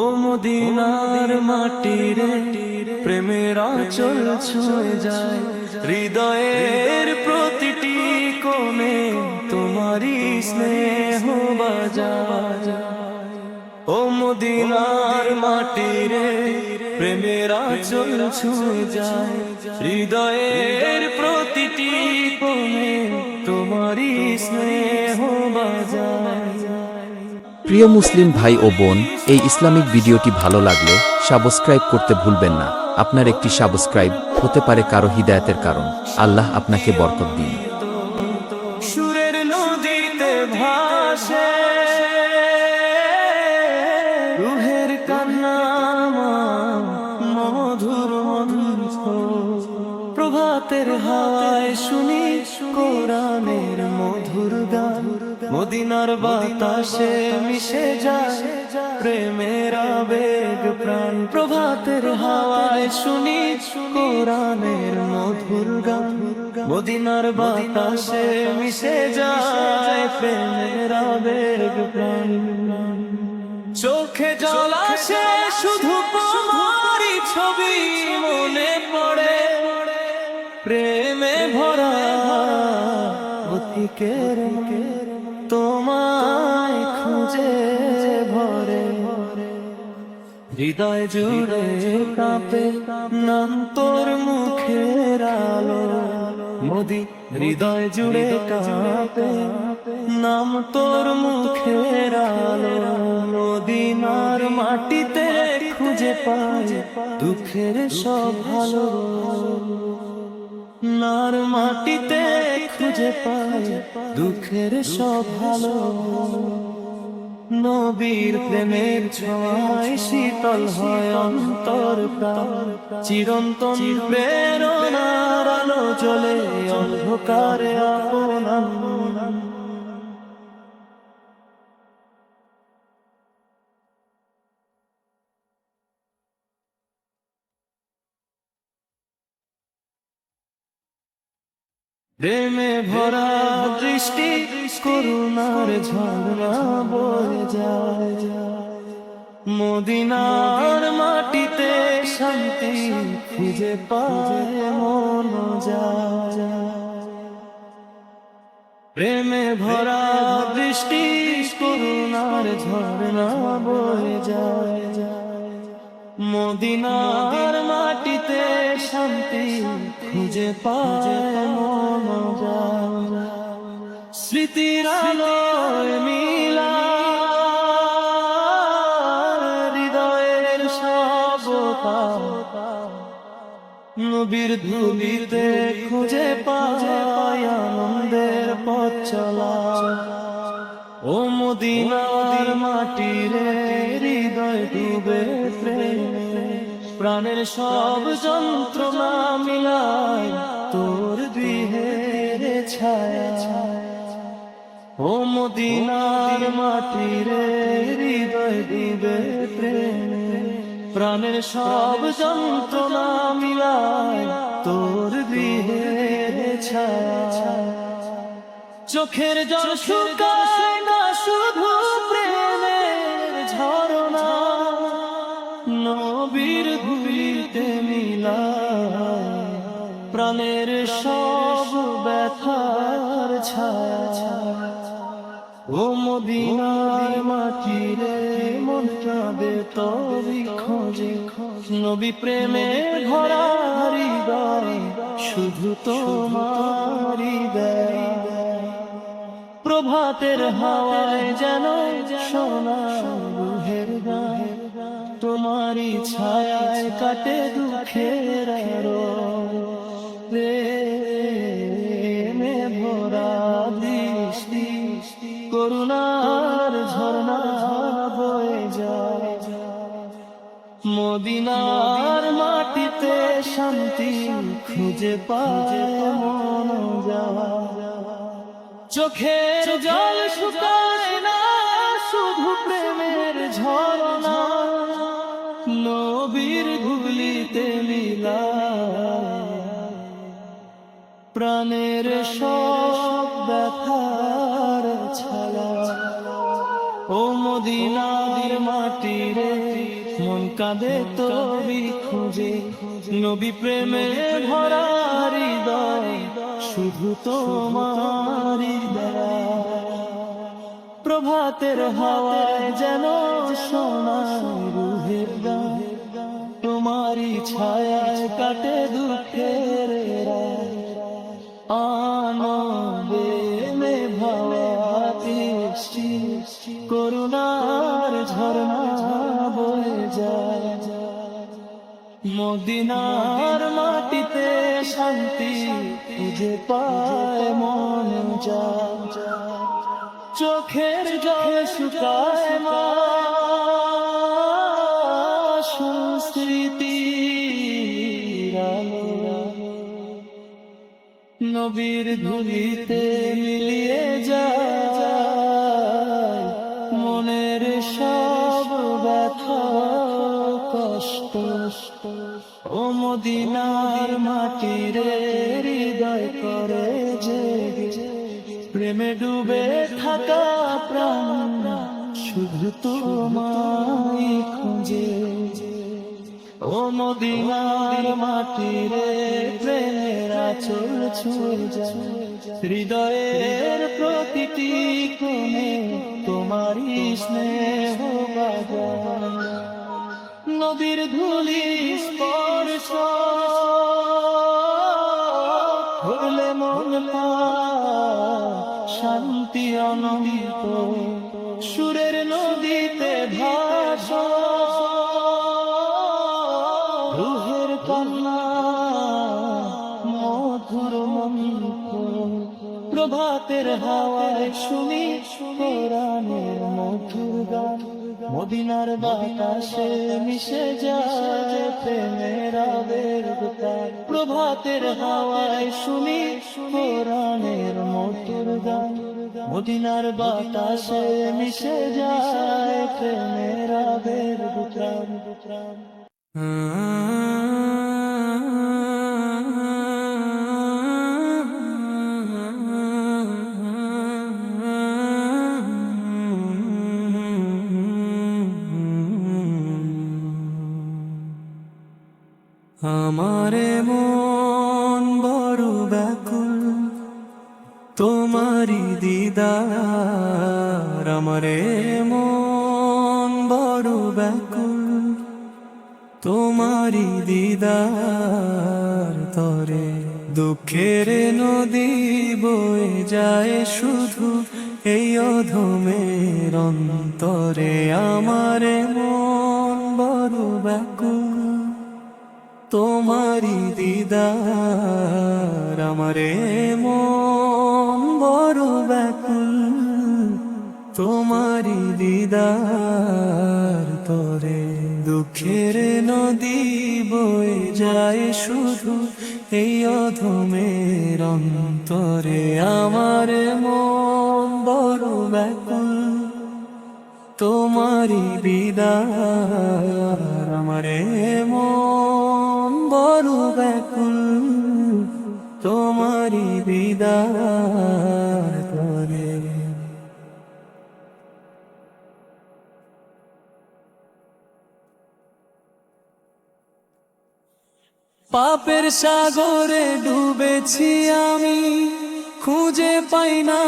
ও মদিনার মাটি রে প্রেমের আচল ছুঁয়ে যায়। হৃদয়ের প্রতিটি কোণে তোমারই স্নেহ বাজায়। ও মদিনার মাটি রে প্রেমের আচল ছুঁয়ে যায়। হৃদয়ের প্রতিটি কোণে তোমারই স্নেহ বাজায়। প্রিয় মুসলিম ভাই ও বোন, এই ইসলামিক ভিডিওটি ভালো লাগলে সাবস্ক্রাইব করতে ভুলবেন না। আপনার একটি সাবস্ক্রাইব হতে পারে কারও হৃদায়তের কারণ। আল্লাহ আপনাকে বরকত দিন। সুরের নদীতে মদিনার বাতাসে মিশে যায়, প্রেমের আবেগ প্রাণ প্রভাতের হাওয়ায় শুনি কোরআনের মধুর গান। মদিনার বাতাসে মিশে যায়, প্রেমের আবেগ প্রাণ। চোখে জল আসে শুধু তোমারই ছবি, মনে পড়ে প্রেমে ভরা অতিকের তোমায় হৃদয় জুড়ে কাঁপে নাম তোর মুখের আলো। মোদি, হৃদয় জুড়ে কাঁপে নাম তোর মুখের আলো। মদিনার মাটিতে খুঁজে পায় দুঃখের সব ভালো নার মাটিতে খুঁজে পায় দুঃখের সব ভালো নবীর প্রেমের ছোঁয়ায় শীতল হয় অন্তর চিরন্তন প্রেরণার আলো জ্বলে অন্ধকারে আপন প্রেমে ভরা দৃষ্টি করুণার ঝর্ণা বয়ে যায়। মদিনার মাটিতে শান্তি খুঁজে পায়, মন যায়। প্রেমে ভরা দৃষ্টি করুণার ঝর্ণা বয়ে যায়। মদিনার মাটিতে শান্তি খুঁজে যায় স্মৃতির আলোয় মিলা হৃদয়ের সব। নবীর ধুলিতে খুঁজে পায় আনন্দের পথ চলা ও মদিনার মাটিরে প্রাণের সব যন্ত্রণা মিলায় তোর বিহের ছায়া। ও মদিনার মাটিরে হৃদয় প্রেমে। প্রাণের সব যন্ত্রণা মিলায় তোর বিহের ছায়া। চোখের জল শুকায় না শুধু মদিনার মাটিরে মন কাঁদে তরি খোঁজে। নবী প্রেমে ভরা হৃদয় শুধু তোমারি দেয় প্রভাতের হাওয়ায় যেন সোনা রুহের গান। তোমারই ছায়ায় কাটে দুঃখের আরও করুণার ঝর্ণা বয়ে যায়। মদিনার মাটিতে শান্তি খুঁজে পায় মন যাওয়া চোখের জল কাঁদে তবি খুঁজে। নবী প্রেমে ভরা হৃদয়, শুধু তোমারি দয়া। প্রভাতের হাওয়ায় যেন সোনা রুহের তোমারই ছায়ায় কাটে দুঃখের মদিনার মাটিতে শান্তি খুঁজে পায় মন যায় চোখের জল শুকায় মা সংস্কৃতি নবীর ধুলিতে কষ্ট ও মদিনার মাটিরে হৃদয় করে জেগে। প্রেমে ডুবে থাকা প্রাণ শুধু তোমায় খুঁজে। ও মদিনার মাটিরে প্রেমের আচল ছুঁয়ে হৃদয়ের প্রতিটি কোণে তোমারই স্নেহ নদীর ধুলি স্পর্শ। হলে মন শান্তি অনন্ত। সুরের নদীতে ভাস। রুহের কন্যা মধুর মন্ত্র। প্রভাতের হাওয়ায় শুনি মদিনার বাতাসে মিশে যায় প্রেমের আবের তার প্রভাতের হাওয়ায় শুনি কোরআনের মধুর গান। মদিনার বাতাসে মিশে যায় প্রেমের আবের তার। আমারে ব্যাকুল তোমারি দিদার, আমারে মন বড় ব্যাকুল। তোমারি দিদার তোরে দুঃখের নদী বয়ে যায় শুধু এই অধমের অন্তরে। আমার মন বড় ব্যাকুল তোমারি বিদার আমারে মন বড় ব্যাকুল তোমারি বিদার করে। পাপের সাগরে ডুবেছি আমি, খুঁজে পাই না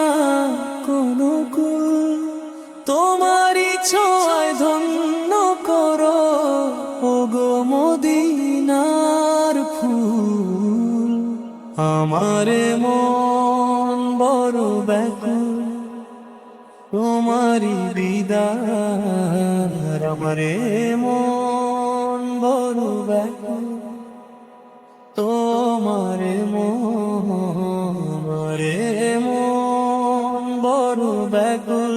কোনো কুল। তোমারই ছোঁয়ায় ধন্য আমারে মন বড় ব্যাকুল তোমারি বিদার আমারে মন বড় ব্যাকুল, তোমারে মরে মন বড় ব্যাকুল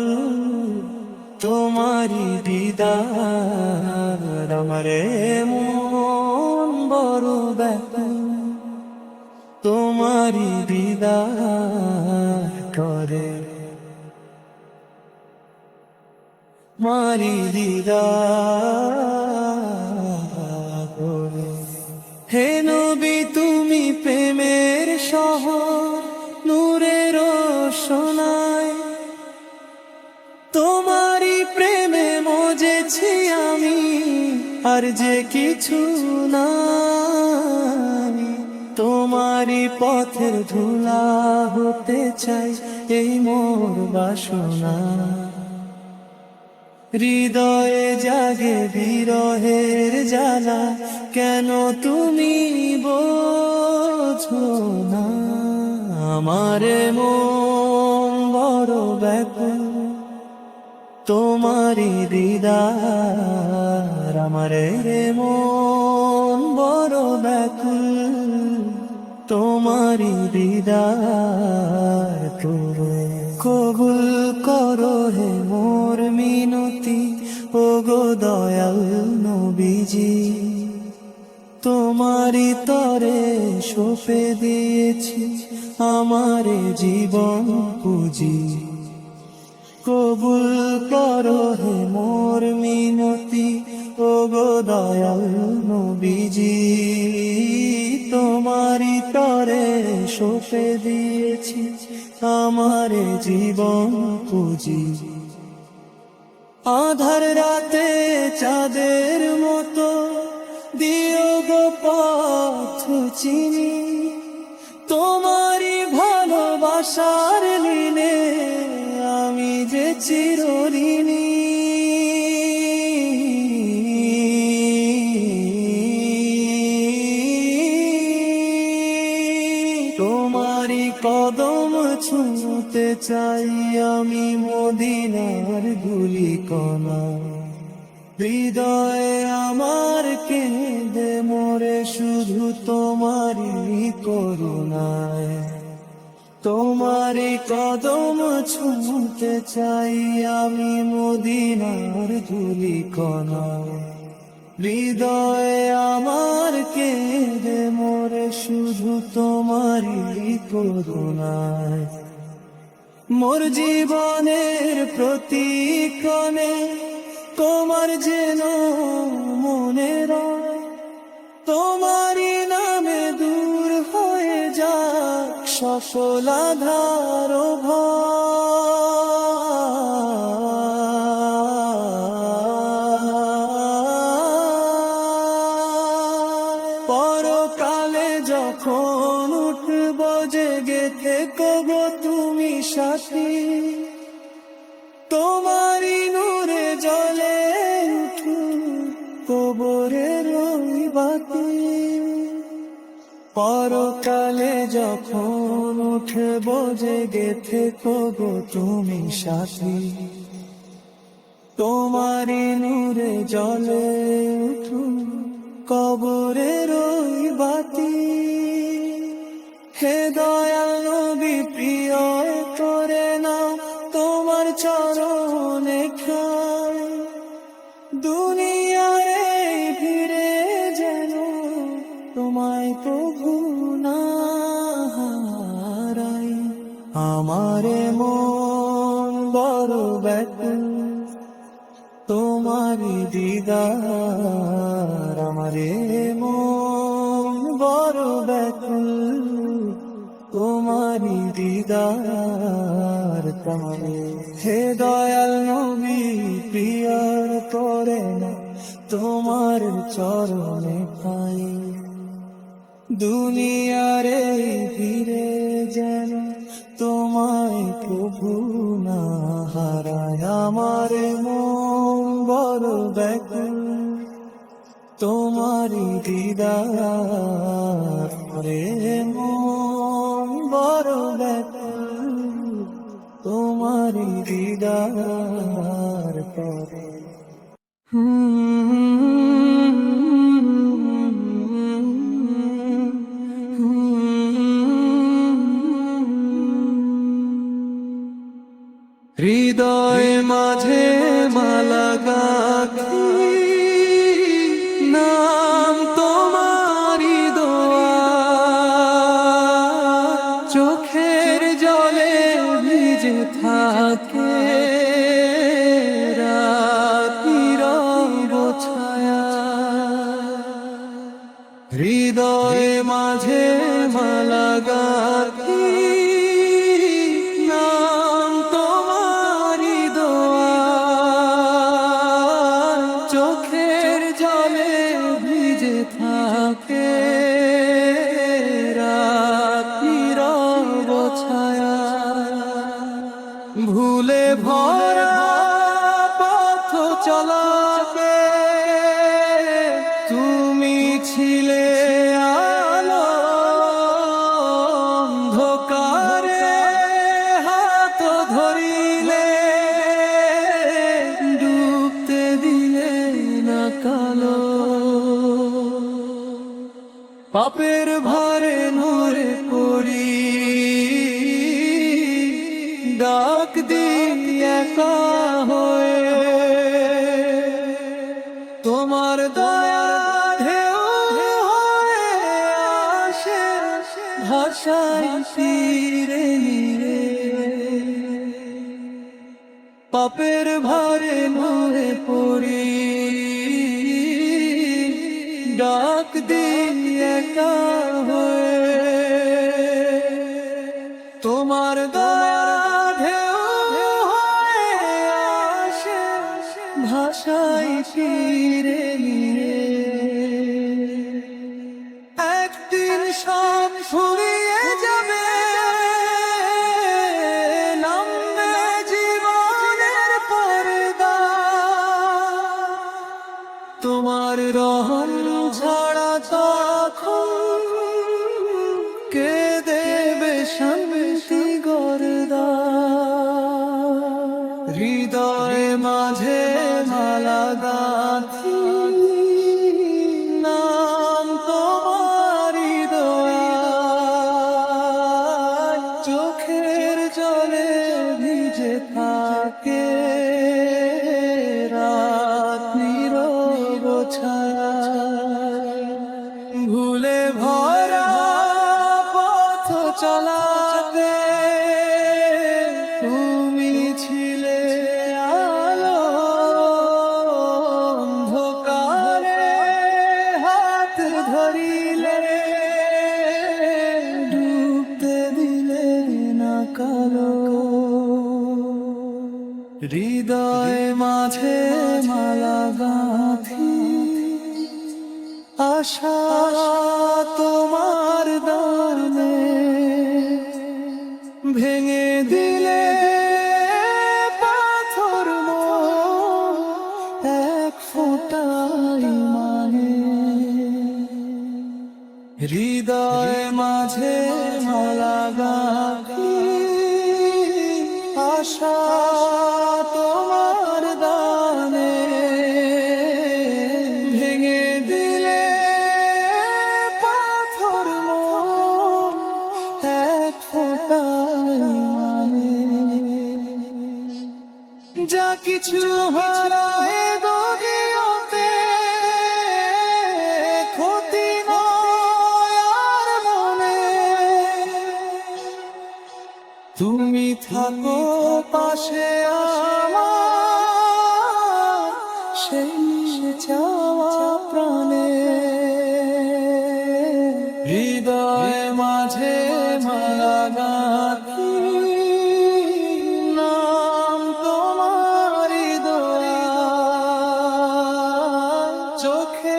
তোমারি দিদার। আমারে মন কিছু না তোমারই পথের ধুলা হতে চাই এই মোর বাসনা। হৃদয়ে জাগে বিরহের জ্বালা, কেন তুমি বোঝো না? আমার মন বড় ব্যাকুল তোমারি দিদার আমার রে মন বড় ব্যাকুল তোমারি দিদার তুমি কবুল করো হে মোর মিনতি ও গো দয়াল নবীজি। তোমারি তরে সপে দিয়েছি আমারে জীবন পুঁজি। কবুল করো হে আমারে জীবন পুঁজি আধার রাতে চাঁদের মতো দিও গো পথ চিনি। তোমারই ভালোবাসার লীলে আমি যে চিরঋণী চাই আমি মদিনার গুলি কণা। হৃদয়ে আমার কেঁদে মোরে শুধু তোমারই করুণায়। তোমারই কদম ছুঁতে চাই আমি মদিনার ধুলি কণায় হৃদয়ে আমার কেঁদে মোরে শুধু তোমারই করুণায়। মোর জীবনের প্রতিক্রমে তোমার যেন মনে তোমারই নামে দূর হয়ে যাক সফলাধার ভয়। পরকালে যখন উঠব জেগে থেকে গো তুমি সাথী। তোমারি নূরে জলে উঠু, কবরে রই বাতি। হে দয়াল নবী, প্রিয়, করে না তোমার চরণে খায়। দুনিয়ার আমারে মন বড় ব্যাকুল তোমারি দিদার আমারে মন বড় ব্যাকুল তোমারি দিদার তোমারে হে দয়াল নবী, প্রিয়ার করে না তোমার চরণে পাই দুনিয়ারে আমার মন বড় ব্যাকুল তোমারি দিদার রে মন বড় ব্যাকুল তোমারি দিদার করে। হৃদয় একা আলাদা হৃদয় মাঝে মালা গাঁথি আশা তো किचू हरा है Okay.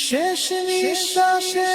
শেষ নিঃশ্বাসে